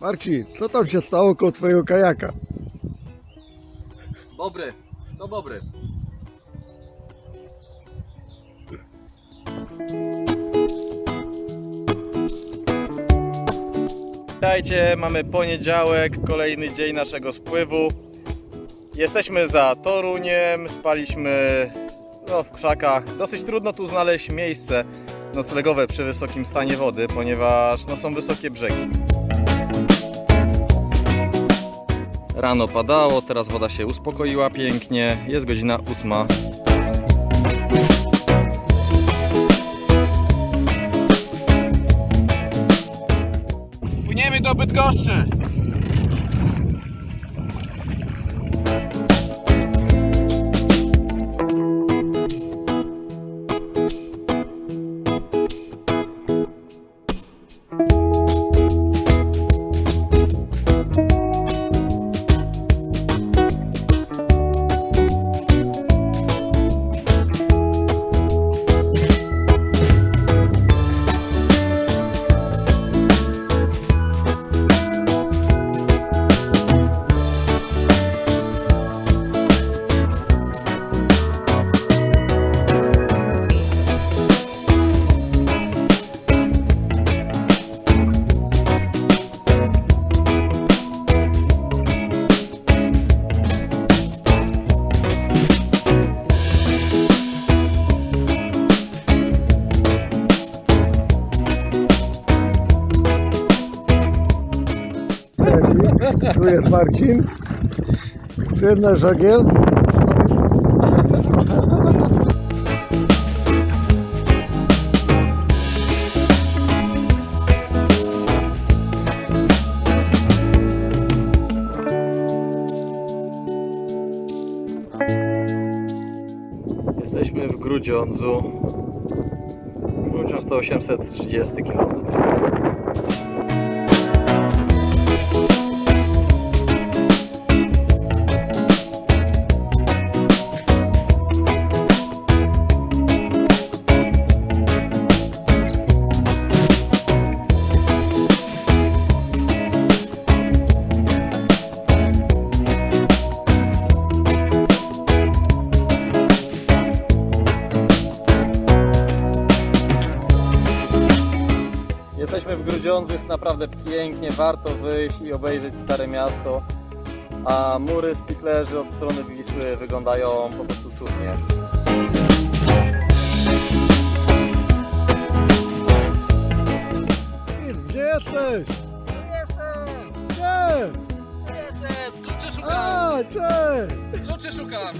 Marcin, co tam się stało koło twojego kajaka? Bobry, no bobry. Witajcie, mamy poniedziałek, kolejny dzień naszego spływu. Jesteśmy za Toruniem, spaliśmy no, w krzakach. Dosyć trudno tu znaleźć miejsce noclegowe przy wysokim stanie wody, ponieważ no, są wysokie brzegi. Rano padało, teraz woda się uspokoiła pięknie, jest godzina ósma. Płyniemy do Bydgoszczy. Tu jest Marcin, jest nasz żagiel. Jesteśmy w Grudziądzu. Grudziądz to 830 km. Jesteśmy w Grudziądzu, jest naprawdę pięknie, warto wyjść i obejrzeć Stare Miasto. A mury spichlerzy od strony Wisły wyglądają po prostu cudnie. Gdzie jesteś? Jestem, Gdzie? jestem, kluczy szukam, A, cześć! kluczy szukam.